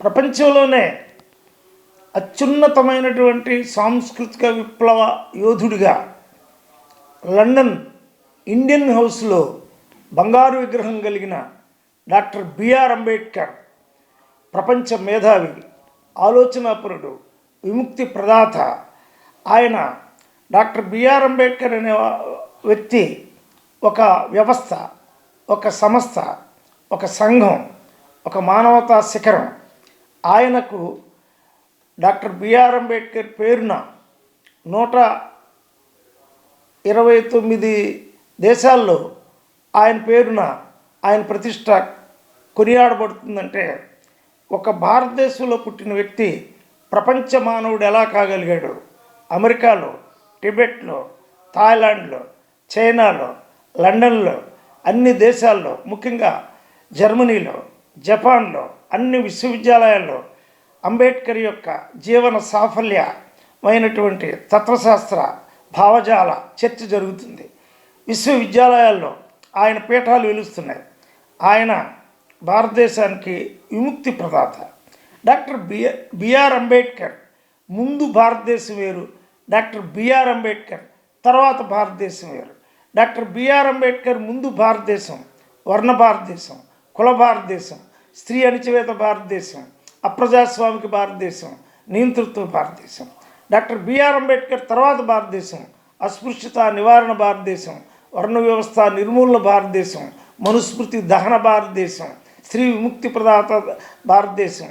ప్రపంచంలోనే అత్యున్నతమైనటువంటి సాంస్కృతిక విప్లవ యోధుడిగా లండన్ ఇండియన్ హౌస్లో బంగారు విగ్రహం కలిగిన డాక్టర్ బిఆర్ అంబేద్కర్ ప్రపంచ మేధావి ఆలోచనాపరుడు విముక్తి ప్రదాత ఆయన డాక్టర్ బిఆర్ అంబేద్కర్ అనే వ్యక్తి ఒక వ్యవస్థ ఒక సంస్థ ఒక సంఘం ఒక మానవతా శిఖరం. ఆయనకు డాక్టర్ బిఆర్ అంబేద్కర్ పేరున నూట ఇరవై తొమ్మిది దేశాల్లో ఆయన పేరున ఆయన ప్రతిష్ట కొనియాడబడుతుందంటే ఒక భారతదేశంలో పుట్టిన వ్యక్తి ప్రపంచ మానవుడు ఎలా కాగలిగాడు? అమెరికాలో టిబెట్లో థాయిలాండ్లో చైనాలో లండన్లో అన్ని దేశాల్లో ముఖ్యంగా జర్మనీలో జపాన్లో అన్ని విశ్వవిద్యాలయాల్లో అంబేద్కర్ యొక్క జీవన సాఫల్యమైనటువంటి తత్వశాస్త్ర భావజాల చర్చ జరుగుతుంది. విశ్వవిద్యాలయాల్లో ఆయన పీఠాలు వెలుస్తున్నాయి. ఆయన భారతదేశానికి విముక్తి ప్రదాత. డాక్టర్ బిఆర్ బిఆర్ అంబేద్కర్ ముందు భారతదేశం వేరు డాక్టర్ బిఆర్ అంబేద్కర్ తర్వాత భారతదేశం వేరు. డాక్టర్ బిఆర్ అంబేద్కర్ ముందు భారతదేశం వర్ణ భారతదేశం. కుల భారతదేశం స్త్రీ అణిచివేత భారతదేశం అప్రజాస్వామిక భారతదేశం నియంతృత్వ భారతదేశం. డాక్టర్ బిఆర్ అంబేద్కర్ తర్వాత భారతదేశం అస్పృశ్యత నివారణ భారతదేశం వర్ణ వ్యవస్థ నిర్మూలన భారతదేశం మనుస్మృతి దహన భారతదేశం స్త్రీ విముక్తి ప్రదాత భారతదేశం.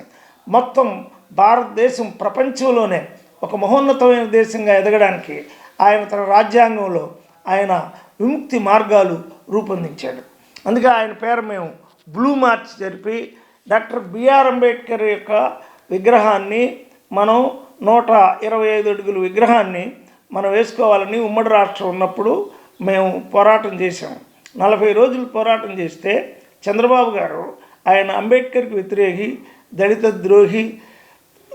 మొత్తం భారతదేశం ప్రపంచంలోనే ఒక మహోన్నతమైన దేశంగా ఎదగడానికి ఆయన తన రాజ్యాంగంలో ఆయన విముక్తి మార్గాలు రూపొందించాడు. అందుకే ఆయన పేరు మేము బ్లూ మార్చ్ జరిపి డాక్టర్ బిఆర్ అంబేద్కర్ యొక్క విగ్రహాన్ని మనం నూట ఇరవై ఐదు అడుగుల విగ్రహాన్ని మనం వేసుకోవాలని ఉమ్మడి రాష్ట్రం ఉన్నప్పుడు మేము పోరాటం చేశాం. నలభై రోజులు పోరాటం చేస్తే చంద్రబాబు గారు ఆయన అంబేద్కర్కి వ్యతిరేకి దళిత ద్రోహి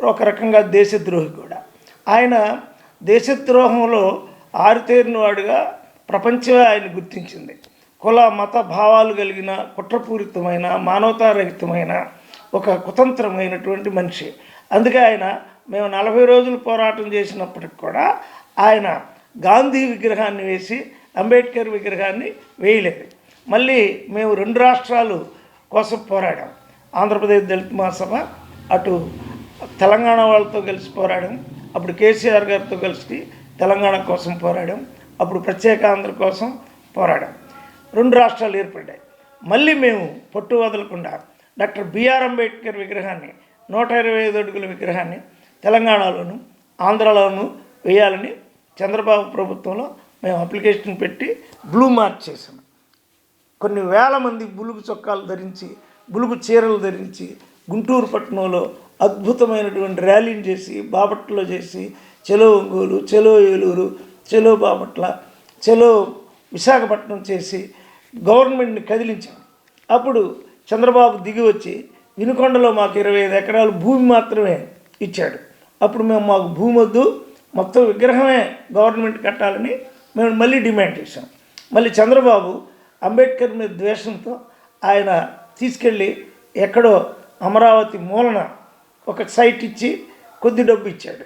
ఒక రకంగా దేశద్రోహి కూడా. ఆయన దేశద్రోహంలో ఆరితేరినవాడుగా ప్రపంచమే ఆయన గుర్తించింది. కుల మత భావాలు కలిగిన కుట్రపూరితమైన మానవతారహితమైన ఒక కుతంత్రమైనటువంటి మనిషి. అందుకే ఆయన మేము నలభై రోజులు పోరాటం చేసినప్పటికి కూడా ఆయన గాంధీ విగ్రహాన్ని వేసి అంబేద్కర్ విగ్రహాన్ని వేయలేదు. మళ్ళీ మేము రెండు రాష్ట్రాలు కోసం పోరాడాం. ఆంధ్రప్రదేశ్ దళిత మహాసభ అటు తెలంగాణ వాళ్ళతో కలిసి పోరాడాం. అప్పుడు కేసీఆర్ గారితో కలిసి తెలంగాణ కోసం పోరాడాం. అప్పుడు ప్రత్యేక ఆంధ్ర కోసం పోరాడాం. రెండు రాష్ట్రాలు ఏర్పడ్డాయి. మళ్ళీ మేము పట్టు వదలకుండా డాక్టర్ బిఆర్ అంబేద్కర్ విగ్రహాన్ని నూట ఇరవై ఐదు అడుగుల విగ్రహాన్ని తెలంగాణలోను ఆంధ్రలోను వేయాలని చంద్రబాబు ప్రభుత్వంలో మేము అప్లికేషన్ పెట్టి బ్లూ మార్చ్ చేసాం కొన్ని వేల మంది బులుగు చొక్కాలు ధరించి బులుగు చీరలు ధరించి గుంటూరు పట్టణంలో అద్భుతమైనటువంటి ర్యాలీని చేసి బాపట్లలో చేసి చెలో ఒంగోలు చెలో ఏలూరు చెలో బాపట్ల చెలో విశాఖపట్నం చేసి గవర్నమెంట్ని కదిలించాం. అప్పుడు చంద్రబాబు దిగి వచ్చి వినుకొండలో మాకు ఇరవై ఐదు ఎకరాలు భూమి మాత్రమే ఇచ్చాడు. అప్పుడు మేము మాకు భూమి వద్దు మొత్తం విగ్రహమే గవర్నమెంట్ కట్టాలని మేము మళ్ళీ డిమాండ్ చేశాం. మళ్ళీ చంద్రబాబు అంబేద్కర్ మీద ద్వేషంతో ఆయన తీసుకెళ్ళి ఎక్కడో అమరావతి మూలన ఒక సైట్ ఇచ్చి కొద్ది డబ్బు ఇచ్చాడు.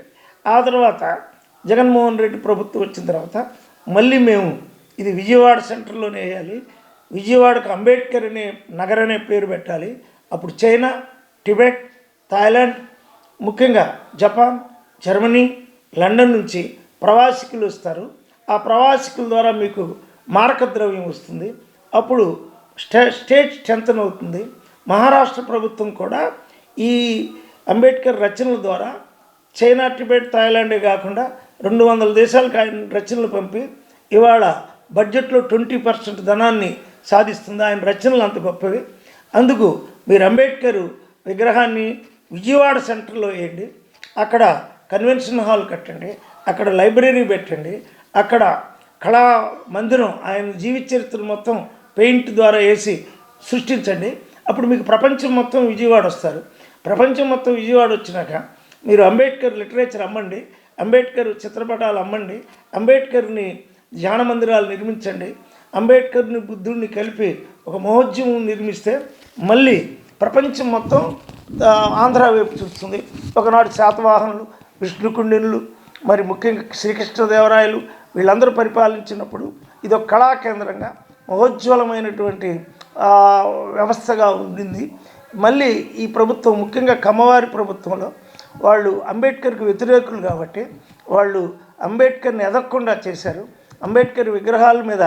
ఆ తర్వాత జగన్మోహన్ రెడ్డి ప్రభుత్వం వచ్చిన తర్వాత మళ్ళీ మేము ఇది విజయవాడ సెంటర్లోనే వేయాలి. విజయవాడకు అంబేద్కర్ అనే నగర్ అనే పేరు పెట్టాలి. అప్పుడు చైనా టిబెట్ థాయిలాండ్ ముఖ్యంగా జపాన్ జర్మనీ లండన్ నుంచి ప్రవాసికులు వస్తారు. ఆ ప్రవాసికుల ద్వారా మీకు మారక ద్రవ్యం వస్తుంది. అప్పుడు స్టే స్టేట్ స్ట్రెంతన్ అవుతుంది. మహారాష్ట్ర ప్రభుత్వం కూడా ఈ అంబేద్కర్ రచనల ద్వారా చైనా టిబెట్ థాయిలాండే కాకుండా రెండు వందల దేశాలకు ఆయన రచనలు పంపి ఇవాళ బడ్జెట్లో ట్వంటీ పర్సెంట్ ధనాన్ని సాధిస్తుంది ఆయన రచనలు అంత గొప్పవి. అందుకు మీరు అంబేద్కర్ విగ్రహాన్ని విజయవాడ సెంటర్లో వేయండి. అక్కడ కన్వెన్షన్ హాల్ కట్టండి. అక్కడ లైబ్రరీ పెట్టండి. అక్కడ కళా మందిరం ఆయన జీవిత చరిత్ర మొత్తం పెయింట్ ద్వారా వేసి సృష్టించండి. అప్పుడు మీకు ప్రపంచం మొత్తం విజయవాడ వస్తారు. ప్రపంచం మొత్తం విజయవాడ వచ్చినాక మీరు అంబేద్కర్ లిటరేచర్ అమ్మండి. అంబేద్కర్ చిత్రపటాలు అమ్మండి. అంబేద్కర్ని ధ్యాన మందిరాలు నిర్మించండి. అంబేద్కర్ని బుద్ధుడిని కలిపి ఒక మహోద్యమం నిర్మిస్తే మళ్ళీ ప్రపంచం మొత్తం ఆంధ్ర వైపు చూస్తుంది. ఒకనాడు శాతవాహనులు విష్ణుకుండినులు మరి ముఖ్యంగా శ్రీకృష్ణదేవరాయలు వీళ్ళందరూ పరిపాలించినప్పుడు ఇది ఒక కళా కేంద్రంగా మహోజ్వలమైనటువంటి వ్యవస్థగా ఉండింది. మళ్ళీ ఈ ప్రభుత్వం ముఖ్యంగా కమ్మవారి ప్రభుత్వంలో వాళ్ళు అంబేద్కర్కి వ్యతిరేకులు కాబట్టి వాళ్ళు అంబేద్కర్ని ఎదగకుండా చేశారు. అంబేద్కర్ విగ్రహాల మీద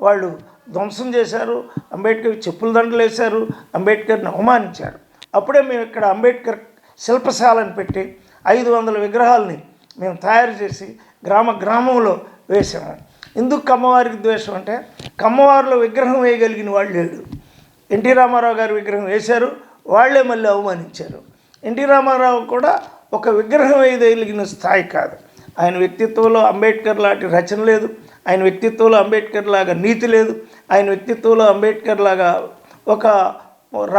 వాళ్ళు ధ్వంసం చేశారు అంబేద్కర్ చెప్పుల దండలు వేశారు అంబేద్కర్ని అవమానించారు. అప్పుడే మేము ఇక్కడ అంబేద్కర్ శిల్పశాలను పెట్టి ఐదు వందల విగ్రహాలని మేము తయారు చేసి గ్రామ గ్రామంలో వేసాము ఎందుకు కమ్మవారికి ద్వేషం అంటే కమ్మవారిలో విగ్రహం వేయగలిగిన వాళ్ళు లేడు. ఎన్టీ రామారావు గారి విగ్రహం వేశారు వాళ్ళే మళ్ళీ అవమానించారు. ఎన్టీ రామారావు కూడా ఒక విగ్రహం వేయగలిగిన స్థాయి కాదు. ఆయన వ్యక్తిత్వంలో అంబేద్కర్ లాంటి రచన లేదు. ఆయన వ్యక్తిత్వంలో అంబేద్కర్ లాగా నీతి లేదు. ఆయన వ్యక్తిత్వంలో అంబేద్కర్ లాగా ఒక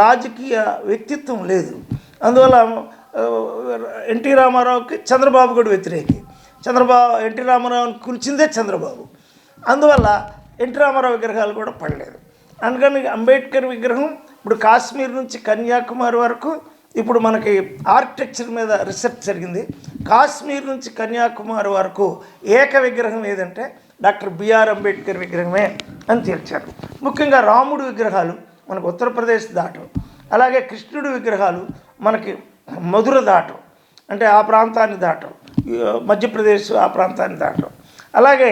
రాజకీయ వ్యక్తిత్వం లేదు. అందువల్ల ఎన్టీ రామారావుకి చంద్రబాబు కూడా వ్యతిరేకి. చంద్రబాబు ఎన్టీ రామారావుని కూల్చిందే చంద్రబాబు. అందువల్ల ఎన్టీ రామారావు విగ్రహాలు కూడా పడలేదు. అందుకని అంబేద్కర్ విగ్రహం ఇప్పుడు కాశ్మీర్ నుంచి కన్యాకుమారి వరకు ఇప్పుడు మనకి ఆర్కిటెక్చర్ మీద రీసెర్చ్ జరిగింది. కాశ్మీర్ నుంచి కన్యాకుమారి వరకు ఏక విగ్రహం ఏదంటే డాక్టర్ బిఆర్ అంబేద్కర్ విగ్రహమే అని తేల్చారు ముఖ్యంగా రాముడు విగ్రహాలు మనకు ఉత్తరప్రదేశ్ దాటం అలాగే కృష్ణుడి విగ్రహాలు మనకి మధుర దాటం అంటే ఆ ప్రాంతాన్ని దాటం మధ్యప్రదేశ్ ఆ ప్రాంతాన్ని దాటం అలాగే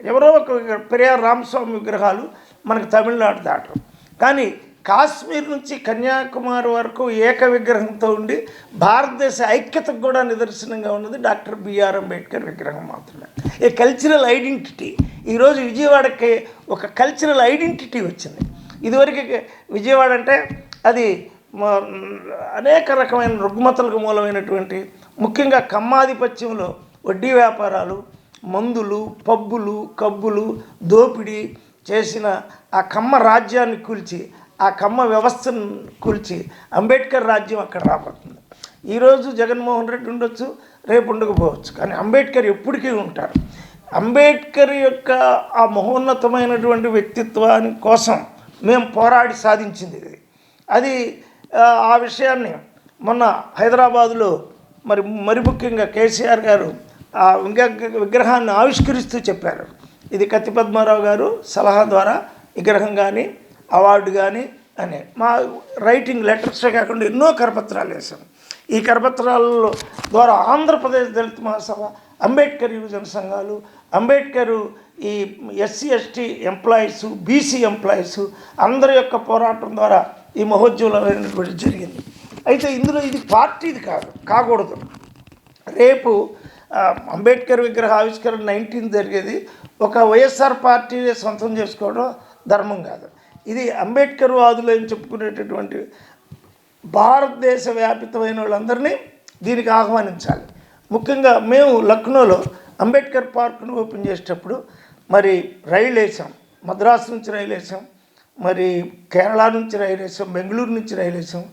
ఎవరో ఒక పెరియార్ రామస్వామి విగ్రహాలు మనకు తమిళనాడు దాటం కానీ కాశ్మీర్ నుంచి కన్యాకుమారి వరకు ఏక విగ్రహంతో ఉండి భారతదేశ ఐక్యతకు కూడా నిదర్శనంగా ఉన్నది డాక్టర్ బిఆర్ అంబేద్కర్ విగ్రహం మాత్రమే. ఈ కల్చరల్ ఐడెంటిటీ ఈరోజు విజయవాడకి ఒక కల్చరల్ ఐడెంటిటీ వచ్చింది. ఇదివరకు విజయవాడ అంటే అది అనేక రకమైన రుగ్మతలకు మూలమైనటువంటి ముఖ్యంగా కమ్మాధిపత్యంలో వడ్డీ వ్యాపారాలు మందులు పబ్బులు కబ్బులు దోపిడీ చేసిన ఆ కమ్మ రాజ్యాన్ని కూల్చి ఆ కమ్మ వ్యవస్థను కూల్చి అంబేద్కర్ రాజ్యం అక్కడ రాబోతుంది. ఈరోజు జగన్మోహన్ రెడ్డి ఉండొచ్చు రేపు ఉండకపోవచ్చు. కానీ అంబేద్కర్ ఎప్పటికీ ఉంటారు. అంబేద్కర్ యొక్క ఆ మహోన్నతమైనటువంటి వ్యక్తిత్వాన్ని కోసం మేము పోరాడి సాధించింది ఇది. అది ఆ, విషయాన్ని మొన్న హైదరాబాదులో మరి మరి ముఖ్యంగా కేసీఆర్ గారు ఆ విగ్రహాన్ని ఆవిష్కరిస్తూ చెప్పారు. ఇది కత్తి పద్మారావు గారు సలహా ద్వారా విగ్రహం కానీ అవార్డు కానీ అని. మా రైటింగ్ లెటర్సే కాకుండా ఎన్నో కరపత్రాలు వేశాం. ఈ కరపత్రాలలో ద్వారా ఆంధ్రప్రదేశ్ దళిత మహాసభ అంబేద్కర్ యువజన సంఘాలు అంబేద్కర్ ఈ SC ST employees BC employees అందరి యొక్క పోరాటం ద్వారా ఈ మహోజ్వలమైనటువంటి జరిగింది. అయితే ఇందులో ఇది పార్టీది కాదు కాకూడదు. రేపు అంబేద్కర్ విగ్రహ ఆవిష్కరణ నైన్టీన్ జరిగేది. ఒక వైఎస్ఆర్ పార్టీని సొంతం చేసుకోవడం ధర్మం కాదు. ఇది అంబేద్కర్ వాదులు అని చెప్పుకునేటటువంటి భారతదేశ వ్యాపితమైన వాళ్ళందరినీ దీనికి ఆహ్వానించాలి. ముఖ్యంగా మేము లక్నోలో అంబేద్కర్ పార్క్ను ఓపెన్ చేసేటప్పుడు మరి రైలు వేసాం. మద్రాసు నుంచి రైలు వేసాం. మరి కేరళ నుంచి రైలు వేసాం. బెంగళూరు నుంచి రైలు వేసాం.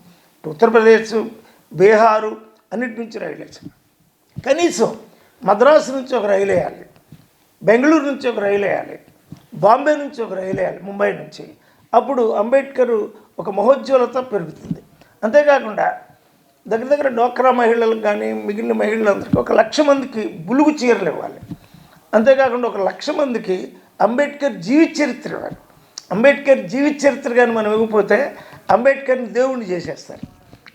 ఉత్తరప్రదేశ్ బీహారు అన్నిటి నుంచి రైలు వేసాం. కనీసం మద్రాసు నుంచి ఒక రైలు వేయాలి. బెంగళూరు నుంచి ఒక రైలు వేయాలి. బాంబే నుంచి ఒక రైలు వేయాలి. ముంబై నుంచి. అప్పుడు అంబేద్కర్ ఒక మహోజ్వలత పెరుగుతుంది. అంతేకాకుండా దగ్గర దగ్గర డోక్రా మహిళలకు కానీ మిగిలిన మహిళలందరికీ ఒక లక్ష మందికి బులుగు చీరలు ఇవ్వాలి. అంతేకాకుండా ఒక లక్ష మందికి అంబేద్కర్ జీవిత చరిత్ర ఇవ్వాలి. అంబేద్కర్ జీవిత చరిత్ర కానీ మనం ఇవ్వకపోతే అంబేద్కర్ని దేవుడిని చేసేస్తారు.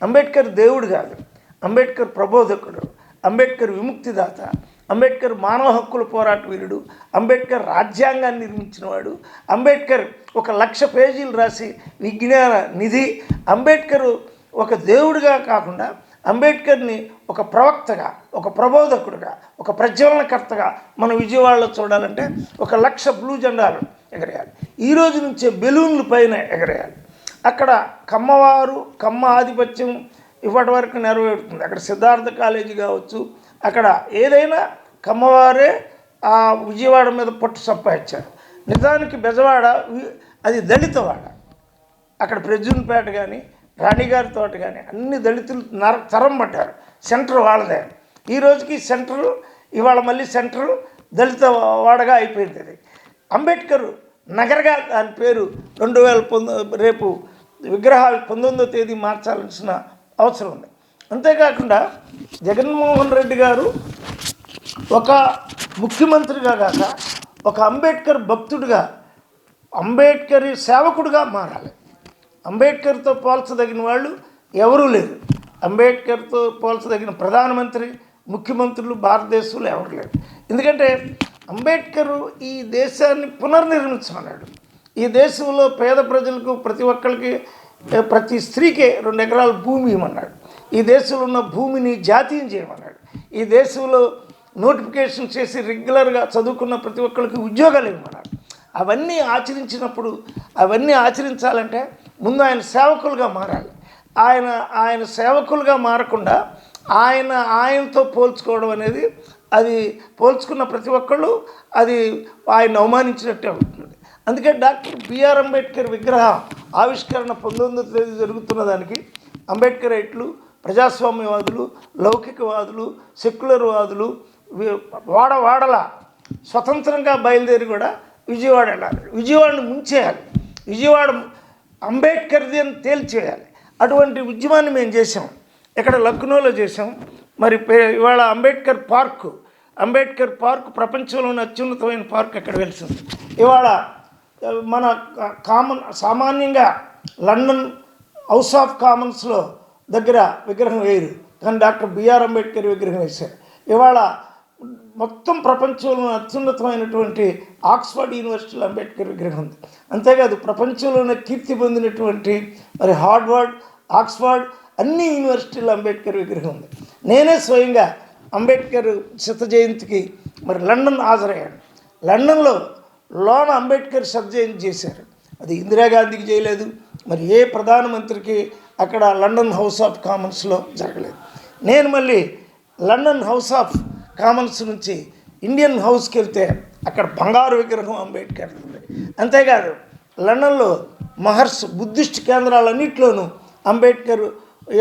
అంబేద్కర్ దేవుడు కాదు. అంబేద్కర్ ప్రబోధకుడు. అంబేద్కర్ విముక్తిదాత. అంబేద్కర్ మానవ హక్కుల పోరాట వీరుడు అంబేద్కర్ రాజ్యాంగాన్ని నిర్మించినవాడు అంబేద్కర్ ఒక లక్ష పేజీలు రాసి విజ్ఞాన నిధి అంబేద్కర్ ఒక దేవుడిగా కాకుండా అంబేద్కర్ని ఒక ప్రవక్తగా ఒక ప్రబోధకుడుగా ఒక ప్రజ్వలనకర్తగా మనం విజయవాడలో చూడాలంటే ఒక లక్ష బ్లూ జెండాలు ఎగరేయాలి. ఈ రోజు నుంచే బెలూన్లు పైన ఎగరేయాలి. అక్కడ కమ్మవారు కమ్మ ఆధిపత్యం ఇప్పటి వరకు నెరవేరుతుంది. అక్కడ సిద్ధార్థ కాలేజీ కావచ్చు అక్కడ ఏదైనా కమ్మవారే ఆ విజయవాడ మీద పట్టు సంపాదించారు. నిజానికి బెజవాడ అది దళితవాడ. అక్కడ ప్రజున్పేట కానీ రాణిగారి తోట కానీ అన్ని దళితులు నర తరం పట్టారు. సెంటర్ వాళ్ళదే. ఈ రోజుకి సెంటర్ ఇవాళ మళ్ళీ సెంటర్ దళిత వాడగా అయిపోయింది అది. అంబేద్కర్ నగరగా దాని పేరు రెండు వేల పంతొమ్మిది రేపు విగ్రహాలు పంతొమ్మిదో తేదీ మార్చాల్సిన అవసరం ఉంది. అంతేకాకుండా జగన్మోహన్ రెడ్డి గారు ఒక ముఖ్యమంత్రిగా కాక ఒక అంబేద్కర్ భక్తుడిగా అంబేద్కర్ సేవకుడిగా మారాలి. అంబేద్కర్తో పోల్చదగిన వాళ్ళు ఎవరూ లేరు. అంబేద్కర్తో పోల్చదగిన ప్రధానమంత్రి ముఖ్యమంత్రులు భారతదేశంలో ఎవరు లేరు. ఎందుకంటే అంబేద్కర్ ఈ దేశాన్ని పునర్నిర్మించమన్నాడు. ఈ దేశంలో పేద ప్రజలకు ప్రతి ఒక్కరికి ప్రతి స్త్రీకి రెండు ఎకరాల భూమి ఇవ్వమన్నాడు. ఈ దేశంలో ఉన్న భూమిని జాతీయం చేయమన్నాడు. ఈ దేశంలో నోటిఫికేషన్ చేసి రెగ్యులర్గా చదువుకున్న ప్రతి ఒక్కరికి ఉద్యోగాలు ఇవ్వమన్నాడు. అవన్నీ ఆచరించినప్పుడు అవన్నీ ఆచరించాలంటే ముందు ఆయన సేవకులుగా మారాలి. ఆయన ఆయన సేవకులుగా మారకుండా ఆయన ఆయనతో పోల్చుకోవడం అనేది అది పోల్చుకున్న ప్రతి ఒక్కళ్ళు అది ఆయన అవమానించినట్టే అవుతుంది. అందుకే డాక్టర్ బిఆర్ అంబేద్కర్ విగ్రహ ఆవిష్కరణ పంతొమ్మిదో తేదీ జరుగుతున్న దానికి అంబేద్కర్ రైట్లు ప్రజాస్వామ్యవాదులు లౌకికవాదులు సెక్యులర్వాదులు వాదులు వాడ వాడల స్వతంత్రంగా బయలుదేరి కూడా విజయవాడ వెళ్ళాలి. విజయవాడని ముంచేయాలి. విజయవాడ అంబేద్కర్ది అని తేల్చేయాలి. అటువంటి ఉద్యమాన్ని మేము చేసాం ఇక్కడ లక్నోలో చేసాం మరి పే- ఇవాళ అంబేద్కర్ పార్కు అంబేద్కర్ పార్క్ ప్రపంచంలోని అత్యున్నతమైన పార్క్ ఎక్కడ వెలిసింది? ఇవాళ మన కామన్ సామాన్యంగా లండన్ హౌస్ ఆఫ్ కామన్స్లో దగ్గర విగ్రహం వేయరు. కానీ డాక్టర్ బిఆర్ అంబేద్కర్ విగ్రహం వేశారు. ఇవాళ మొత్తం ప్రపంచంలో అత్యున్నతమైనటువంటి ఆక్స్ఫర్డ్ యూనివర్సిటీలో అంబేద్కర్ విగ్రహం ఉంది. అంతేకాదు ప్రపంచంలోనే కీర్తి పొందినటువంటి మరి హార్డ్వర్డ్ ఆక్స్ఫర్డ్ అన్ని యూనివర్సిటీల్లో అంబేద్కర్ విగ్రహం ఉంది. నేనే స్వయంగా అంబేద్కర్ శత జయంతికి మరి లండన్ హాజరయ్యాను. లండన్లో లోన అంబేద్కర్ శత జయంతి చేశారు. అది ఇందిరాగాంధీకి చేయలేదు. మరి ఏ ప్రధానమంత్రికి అక్కడ లండన్ హౌస్ ఆఫ్ కామన్స్లో జరగలేదు. నేను మళ్ళీ లండన్ హౌస్ ఆఫ్ కామన్స్ నుంచి ఇండియన్ హౌస్కి వెళ్తే అక్కడ బంగారు విగ్రహం అంబేద్కర్ ఉంది. అంతేకాదు లండన్లో మహర్స్ బుద్ధిస్ట్ కేంద్రాలన్నింటిలోనూ అంబేద్కర్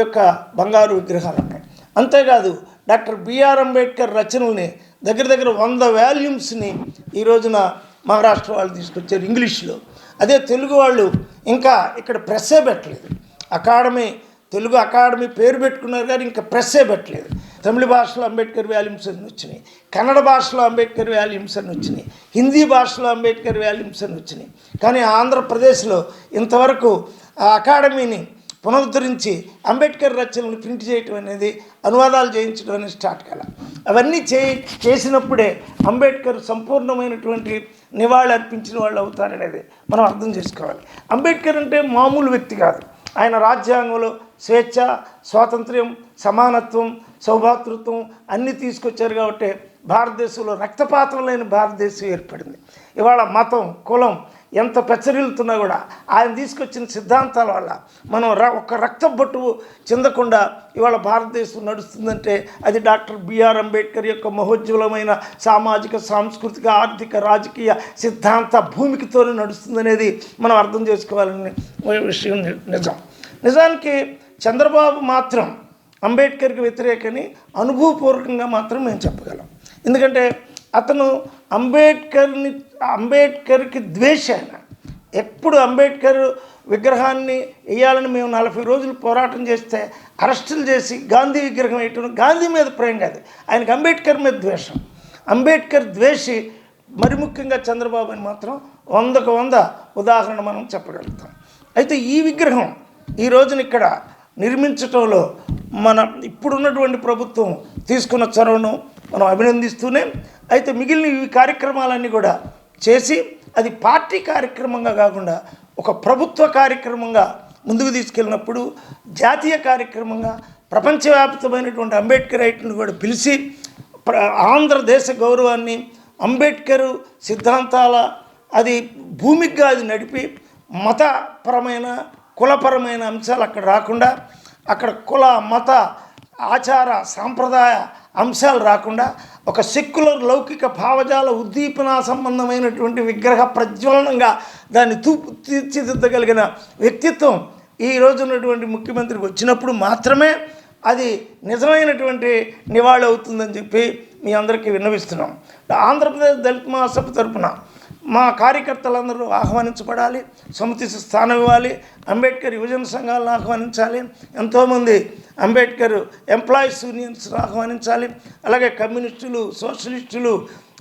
యొక్క బంగారు విగ్రహాలు ఉన్నాయి. అంతేకాదు డాక్టర్ బిఆర్ అంబేద్కర్ రచనల్ని దగ్గర దగ్గర వంద వాల్యూమ్స్ని ఈ రోజున మహారాష్ట్ర వాళ్ళు తీసుకొచ్చారు ఇంగ్లీష్లో. అదే తెలుగు వాళ్ళు ఇంకా ఇక్కడ ప్రెస్సే పెట్టలేదు. అకాడమీ తెలుగు అకాడమీ పేరు పెట్టుకున్నారు కానీ ఇంకా ప్రెస్సే పెట్టలేదు. తమిళ భాషలో అంబేద్కర్ వాల్యూమ్స్ అని వచ్చినాయి. కన్నడ భాషలో అంబేద్కర్ వాల్యూమ్స్ అని వచ్చినాయి. హిందీ భాషలో అంబేద్కర్ వాల్యూమ్స్ అని వచ్చినాయి. కానీ ఆంధ్రప్రదేశ్లో ఇంతవరకు ఆ అకాడమీని పునరుద్ధరించి అంబేద్కర్ రచనలు ప్రింట్ చేయటం అనేది అనువాదాలు చేయించడం అనేది స్టార్ట్ కాల. అవన్నీ చే చేసినప్పుడే అంబేద్కర్ సంపూర్ణమైనటువంటి నివాళి అర్పించిన వాళ్ళు అవుతారనేది మనం అర్థం చేసుకోవాలి. అంబేద్కర్ అంటే మామూలు వ్యక్తి కాదు. ఆయన రాజ్యాంగంలో స్వేచ్ఛ స్వాతంత్ర్యం సమానత్వం సౌభాతృత్వం అన్నీ తీసుకొచ్చారు కాబట్టి భారతదేశంలో రక్తపాతం లేని భారతదేశం ఏర్పడింది. ఇవాళ మతం కులం ఎంత పెచ్చరిల్లుతున్నా కూడా ఆయన తీసుకొచ్చిన సిద్ధాంతాల వల్ల మనం ర ఒక రక్త బొట్టు చెందకుండా ఇవాళ భారతదేశం నడుస్తుందంటే అది డాక్టర్ బిఆర్ అంబేద్కర్ యొక్క మహోజ్వలమైన సామాజిక సాంస్కృతిక ఆర్థిక రాజకీయ సిద్ధాంత భూమికతోనే నడుస్తుందనేది మనం అర్థం చేసుకోవాలని విషయం నిజం. నిజానికి చంద్రబాబు మాత్రం అంబేద్కర్కి వ్యతిరేకని అనుభవపూర్వకంగా మాత్రం మేము చెప్పగలం. ఎందుకంటే అతను అంబేద్కర్ని అంబేద్కర్కి ద్వేష ఆయన ఎప్పుడు అంబేద్కర్ విగ్రహాన్ని వేయాలని మేము నలభై రోజులు పోరాటం చేస్తే అరెస్టులు చేసి గాంధీ విగ్రహం వేయటం గాంధీ మీద ప్రేమ కాదు. ఆయనకు అంబేద్కర్ మీద ద్వేషం. అంబేద్కర్ ద్వేషి మరి ముఖ్యంగా చంద్రబాబు అని మాత్రం వందకు వంద ఉదాహరణ మనం చెప్పగలుగుతాం. అయితే ఈ విగ్రహం ఈ రోజున ఇక్కడ నిర్మించటంలో మన ఇప్పుడున్నటువంటి ప్రభుత్వం తీసుకున్న చొరవను మనం అభినందిస్తూనే అయితే మిగిలిన ఈ కార్యక్రమాలన్నీ కూడా చేసి అది పార్టీ కార్యక్రమంగా కాకుండా ఒక ప్రభుత్వ కార్యక్రమంగా ముందుకు తీసుకెళ్ళినప్పుడు జాతీయ కార్యక్రమంగా ప్రపంచవ్యాప్తమైనటువంటి అంబేద్కర్ రైట్ను కూడా పిలిచి ప్ర- ఆంధ్రదేశ గౌరవాన్ని అంబేద్కర్ సిద్ధాంతాల అది భూమిగా అది నడిపి మతపరమైన కులపరమైన అంశాలు అక్కడ రాకుండా అక్కడ కుల మత ఆచార సాంప్రదాయ అంశాలు రాకుండా ఒక సెక్యులర్ లౌకిక భావజాల ఉద్దీపన సంబంధమైనటువంటి విగ్రహ ప్రజ్వలనంగా దాన్ని తూపు తీర్చిదిద్దగలిగిన వ్యక్తిత్వం ఈ రోజు ఉన్నటువంటి ముఖ్యమంత్రికి వచ్చినప్పుడు మాత్రమే అది నిజమైనటువంటి నివాళి అవుతుందని చెప్పి మీ అందరికీ విన్నవిస్తున్నాం. ఆంధ్రప్రదేశ్ దళిత మహాసభ తరపున మా కార్యకర్తలందరూ ఆహ్వానించబడాలి సమితి స్థానం ఇవ్వాలి అంబేద్కర్ యువజన సంఘాలను ఆహ్వానించాలి ఎంతోమంది అంబేద్కర్ ఎంప్లాయీస్ యూనియన్స్ ఆహ్వానించాలి అలాగే కమ్యూనిస్టులు సోషలిస్టులు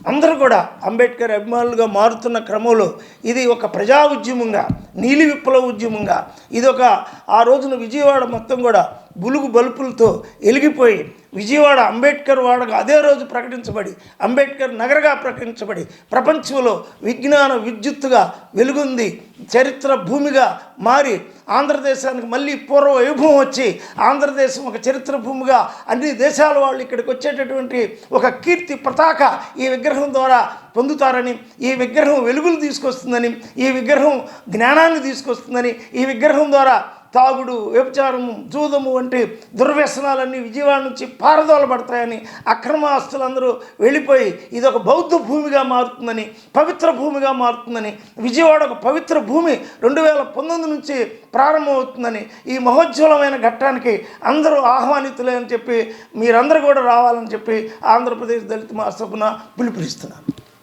అందరూ కూడా అంబేద్కర్ అభిమానులుగా మారుతున్న క్రమంలో ఇది ఒక ప్రజా ఉద్యమంగా నీలి విప్లవ ఉద్యమంగా ఇది ఒక ఆ రోజున విజయవాడ మొత్తం కూడా బులుగు బలుపులతో వెలిగిపోయి విజయవాడ అంబేద్కర్ వాడగా అదే రోజు ప్రకటించబడి అంబేద్కర్ నగరగా ప్రకటించబడి ప్రపంచంలో విజ్ఞాన విద్యుత్తుగా వెలుగుంది చరిత్ర భూమిగా మారి ఆంధ్రదేశానికి మళ్ళీ పూర్వ వైభవం వచ్చి ఆంధ్రదేశం ఒక చరిత్ర భూమిగా అన్ని దేశాల వాళ్ళు ఇక్కడికి వచ్చేటటువంటి ఒక కీర్తి పతాక ఈ విగ్రహం ద్వారా పొందుతారని ఈ విగ్రహం వెలుగులు తీసుకొస్తుందని ఈ విగ్రహం జ్ఞానాన్ని తీసుకొస్తుందని ఈ విగ్రహం ద్వారా తాగుడు వ్యభిచారము జూదము వంటి దుర్వ్యసనాలన్నీ విజయవాడ నుంచి పారదోలబడతాయని అక్రమ ఆస్తులందరూ వెళ్ళిపోయి ఇది ఒక బౌద్ధ భూమిగా మారుతుందని పవిత్ర భూమిగా మారుతుందని విజయవాడ ఒక పవిత్ర భూమి రెండు వేల పంతొమ్మిది నుంచి ప్రారంభమవుతుందని ఈ మహోజ్వలమైన ఘట్టానికి అందరూ ఆహ్వానితులే అని చెప్పి మీరందరూ కూడా రావాలని చెప్పి ఆంధ్రప్రదేశ్ దళిత మహాసభన పిలుపునిస్తున్నాను.